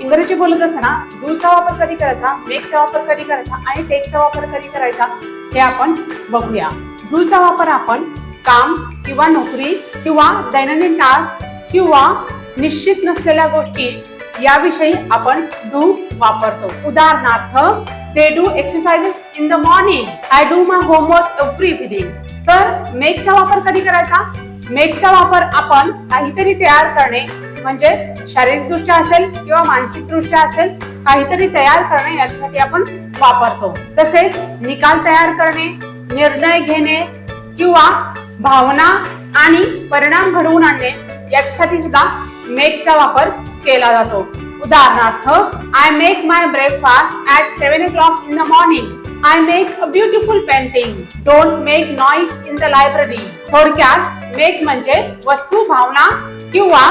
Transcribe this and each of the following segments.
इंग्रजी बोलत असताना डूचा वापर कधी करायचा मेकचा वापर कधी करायचा आणि टेकचा वापर कधी करायचा हे आपण बघूया. डूचा वापर आपण काम किंवा नोकरी किंवा दैनंदिन टास्क किंवा निश्चित नसलेल्या गोष्टी याविषयी आपण डू वापरतो. उदाहरणार्थ they do exercises in the morning I do my homework every evening तर मेकचा वापर कधी करायचा? मेकचा वापर आपण काहीतरी तयार करणे म्हणजे शारीरिकदृष्ट्या असेल किंवा मानसिकदृष्ट्या असेल काहीतरी तयार करणे याच्यासाठी आपण वापरतो. तसेच निकाल तयार करणे निर्णय घेणे किंवा भावना आणि परिणाम घडवून आणणे याच्यासाठी सुद्धा मेकचा वापर केला जातो. उदाहरणार्थ I make my breakfast at seven o'clock in the morning I make a beautiful painting don't make noise in the library थोडक्यात मेक म्हणजे वस्तू भावना किंवा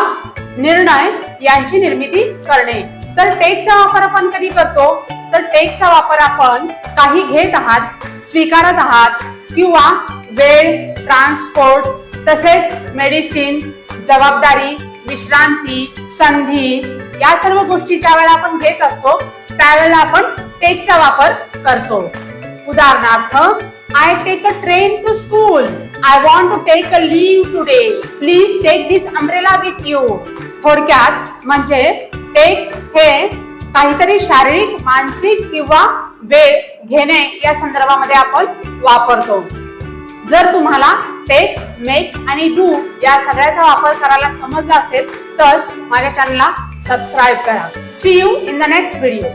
निर्णय यांची निर्मिती करणे. तर टेकचा वापर आपण कधी करतो? तर टेकचा वापर आपण काही घेत आहात स्वीकारत आहात किंवा वेळ ट्रान्सपोर्ट तसेच मेडिसिन जबाबदारी विश्रांती संधी या सर्व गोष्टी ज्या वेळेला आपण घेत असतो त्यावेळेला आपण टेकचा वापर करतो. उदाहरणार्थ I take a train to school I want to take a leave today please take this umbrella with you थोडक्यात म्हणजे टेक हे काहीतरी शारीरिक मानसिक किंवा वेळ घेणे या संदर्भामध्ये आपण वापरतो. जर तुम्हाला टेक मेक आणि डू या सगळ्याचा वापर करायला समजला असेल तर माझ्या चॅनलला सबस्क्राईब करा. See you in the next video